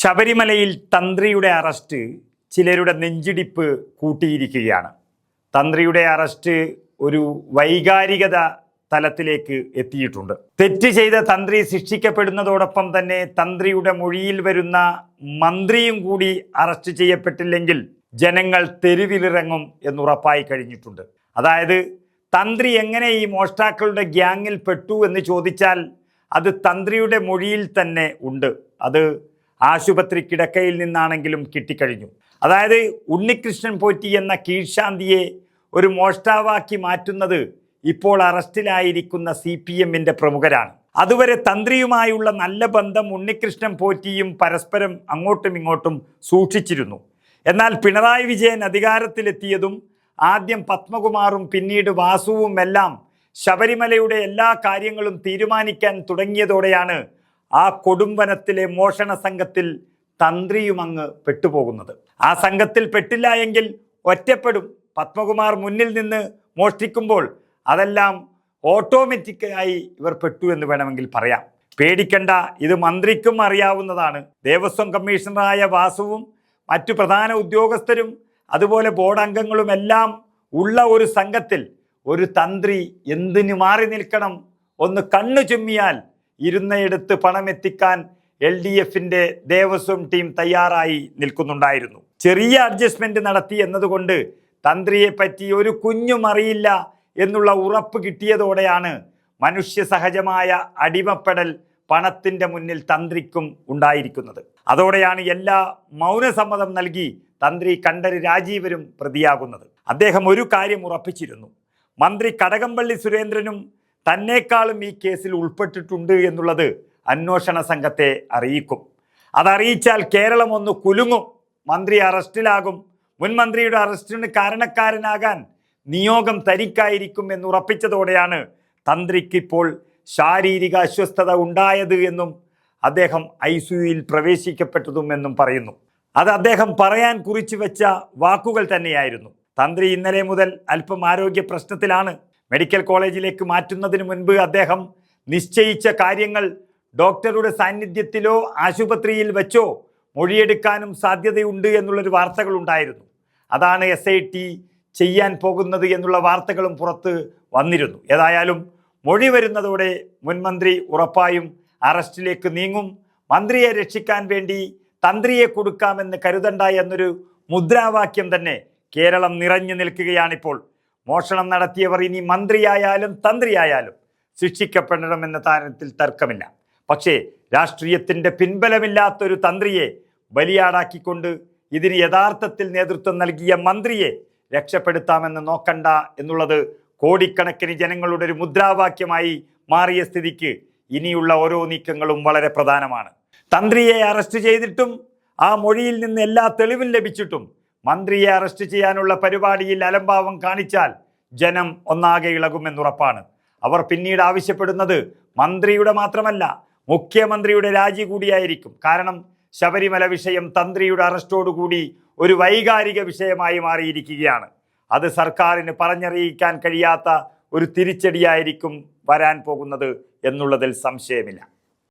ശബരിമലയിൽ തന്ത്രിയുടെ അറസ്റ്റ് ചിലരുടെ നെഞ്ചിടിപ്പ് കൂട്ടിയിരിക്കുകയാണ്. തന്ത്രിയുടെ അറസ്റ്റ് ഒരു വൈകാരികത തലത്തിലേക്ക് എത്തിയിട്ടുണ്ട്. തെറ്റ് ചെയ്ത തന്ത്രി ശിക്ഷിക്കപ്പെടുന്നതോടൊപ്പം തന്നെ തന്ത്രിയുടെ മൊഴിയിൽ വരുന്ന മന്ത്രിയും കൂടി അറസ്റ്റ് ചെയ്യപ്പെട്ടില്ലെങ്കിൽ ജനങ്ങൾ തെരുവിലിറങ്ങും എന്നുറപ്പായി കഴിഞ്ഞിട്ടുണ്ട്. അതായത് തന്ത്രി എങ്ങനെ ഈ മോഷ്ടാക്കളുടെ ഗ്യാങ്ങിൽ പെട്ടു എന്ന് ചോദിച്ചാൽ അത് തന്ത്രിയുടെ മൊഴിയിൽ തന്നെ ഉണ്ട്. അത് ആശുപത്രി കിടക്കയിൽ നിന്നാണെങ്കിലും കിട്ടിക്കഴിഞ്ഞു. അതായത് ഉണ്ണികൃഷ്ണൻ പോറ്റി എന്ന കീഴ്ശാന്തിയെ ഒരു മോഷ്ടാവാക്കി മാറ്റുന്നത് ഇപ്പോൾ അറസ്റ്റിലായിരിക്കുന്ന സി പി എമ്മിന്റെ പ്രമുഖരാണ്. അതുവരെ തന്ത്രിയുമായുള്ള നല്ല ബന്ധം ഉണ്ണികൃഷ്ണൻ പോറ്റിയും പരസ്പരം അങ്ങോട്ടും ഇങ്ങോട്ടും സൂക്ഷിച്ചിരുന്നു. എന്നാൽ പിണറായി വിജയൻ അധികാരത്തിലെത്തിയതും ആദ്യം പത്മകുമാറും പിന്നീട് വാസുവും എല്ലാം ശബരിമലയുടെ എല്ലാ കാര്യങ്ങളും തീരുമാനിക്കാൻ തുടങ്ങിയതോടെയാണ് ആ കൊടുമ്പനത്തിലെ മോഷണ സംഘത്തിൽ തന്ത്രിയും അങ്ങ് പെട്ടുപോകുന്നത്. ആ സംഘത്തിൽ പെട്ടില്ല എങ്കിൽ ഒറ്റപ്പെടും. പത്മകുമാർ മുന്നിൽ നിന്ന് മോഷ്ടിക്കുമ്പോൾ അതെല്ലാം ഓട്ടോമാറ്റിക്കായി ഇവർ പെട്ടു എന്ന് വേണമെങ്കിൽ പറയാം. പേടിക്കണ്ട ഇത് മന്ത്രിക്കും അറിയാവുന്നതാണ്. ദേവസ്വം കമ്മീഷണറായ വാസുവും മറ്റു പ്രധാന ഉദ്യോഗസ്ഥരും അതുപോലെ ബോർഡ് അംഗങ്ങളും എല്ലാം ഉള്ള ഒരു സംഘത്തിൽ ഒരു തന്ത്രി എന്തിനു മാറി നിൽക്കണം? ഒന്ന് കണ്ണു ചുമ്മിയാൽ ഇരുന്നയിടത്ത് പണമെത്തിക്കാൻ എൽ ഡി എഫിന്റെ ദേവസ്വം ടീം തയ്യാറായി നിൽക്കുന്നുണ്ടായിരുന്നു. ചെറിയ അഡ്ജസ്റ്റ്മെന്റ് നടത്തി എന്നതുകൊണ്ട് തന്ത്രിയെ പറ്റി ഒരു കുഞ്ഞും അറിയില്ല എന്നുള്ള ഉറപ്പ് കിട്ടിയതോടെയാണ് മനുഷ്യ സഹജമായ അടിമപ്പെടൽ പണത്തിന്റെ മുന്നിൽ തന്ത്രിക്കും ഉണ്ടായിരിക്കുന്നത്. അതോടെയാണ് എല്ലാ മൗനസമ്മതം നൽകി തന്ത്രി കണ്ടര് രാജീവരും പ്രതിയാകുന്നത്. അദ്ദേഹം ഒരു കാര്യം ഉറപ്പിച്ചിരുന്നു. മന്ത്രി കടകംപള്ളി സുരേന്ദ്രനും തന്നേക്കാളും ഈ കേസിൽ ഉൾപ്പെട്ടിട്ടുണ്ട് എന്നുള്ളത് അന്വേഷണ സംഘത്തെ അറിയിക്കും. അതറിയിച്ചാൽ കേരളം ഒന്ന് കുലുങ്ങും മന്ത്രി അറസ്റ്റിലാകും. മുൻ മന്ത്രിയുടെ അറസ്റ്റിന് കാരണക്കാരനാകാൻ നിയോഗം തനിക്കായിരിക്കും എന്നുറപ്പിച്ചതോടെയാണ് തന്ത്രിക്കിപ്പോൾ ശാരീരിക അസ്വസ്ഥത ഉണ്ടായത് എന്നും അദ്ദേഹം ഐ സിയുയിൽ പ്രവേശിക്കപ്പെട്ടതുമെന്നും പറയുന്നു. അത് അദ്ദേഹം പറയാൻ കുറിച്ചു വെച്ച വാക്കുകൾ തന്നെയായിരുന്നു. തന്ത്രി ഇന്നലെ മുതൽ അല്പം ആരോഗ്യ പ്രശ്നത്തിലാണ് മെഡിക്കൽ കോളേജിലേക്ക് മാറ്റുന്നതിന് മുൻപ് അദ്ദേഹം നിശ്ചയിച്ച കാര്യങ്ങൾ ഡോക്ടറുടെ സാന്നിധ്യത്തിലോ ആശുപത്രിയിൽ വെച്ചോ മൊഴിയെടുക്കാനും സാധ്യതയുണ്ട് എന്നുള്ളൊരു വാർത്തകളുണ്ടായിരുന്നു അതാണ് എസ് ഐ ടി ചെയ്യാൻ പോകുന്നത് എന്നുള്ള വാർത്തകളും പുറത്ത് വന്നിരുന്നു. ഏതായാലും മൊഴി വരുന്നതോടെ മുൻമന്ത്രി ഉറപ്പായും അറസ്റ്റിലേക്ക് നീങ്ങും. മന്ത്രിയെ രക്ഷിക്കാൻ വേണ്ടി തന്ത്രിയെ കൊടുക്കാമെന്ന് കരുതണ്ട എന്നൊരു മുദ്രാവാക്യം തന്നെ കേരളം നിറഞ്ഞു നിൽക്കുകയാണിപ്പോൾ. മോഷണം നടത്തിയവർ ഇനി മന്ത്രിയായാലും തന്ത്രിയായാലും ശിക്ഷിക്കപ്പെടണമെന്ന താരത്തിൽ തർക്കമില്ല. പക്ഷേ രാഷ്ട്രീയത്തിന്റെ പിൻബലമില്ലാത്തൊരു തന്ത്രിയെ ബലിയാടാക്കിക്കൊണ്ട് ഇതിന് യഥാർത്ഥത്തിൽ നേതൃത്വം നൽകിയ മന്ത്രിയെ രക്ഷപ്പെടുത്താമെന്ന് നോക്കണ്ട എന്നുള്ളത് കോടിക്കണക്കിന് ജനങ്ങളുടെ ഒരു മുദ്രാവാക്യമായി മാറിയ സ്ഥിതിക്ക് ഇനിയുള്ള ഓരോ നീക്കങ്ങളും വളരെ പ്രധാനമാണ്. തന്ത്രിയെ അറസ്റ്റ് ചെയ്തിട്ടും ആ മൊഴിയിൽ നിന്ന് എല്ലാ തെളിവും ലഭിച്ചിട്ടും മന്ത്രിയെ അറസ്റ്റ് ചെയ്യാനുള്ള പരിപാടിയിൽ അലംഭാവം കാണിച്ചാൽ ജനം ഒന്നാകെ ഇളകുമെന്നുറപ്പാണ്. അവർ പിന്നീട് ആവശ്യപ്പെടുന്നത് മന്ത്രിയുടെ മാത്രമല്ല മുഖ്യമന്ത്രിയുടെ രാജി കൂടിയായിരിക്കും. കാരണം ശബരിമല വിഷയം തന്ത്രിയുടെ അറസ്റ്റോടുകൂടി ഒരു വൈകാരിക വിഷയമായി മാറിയിരിക്കുകയാണ്. അത് സർക്കാരിന് പറഞ്ഞറിയിക്കാൻ കഴിയാത്ത ഒരു തിരിച്ചടിയായിരിക്കും വരാൻ പോകുന്നത് എന്നുള്ളതിൽ സംശയമില്ല.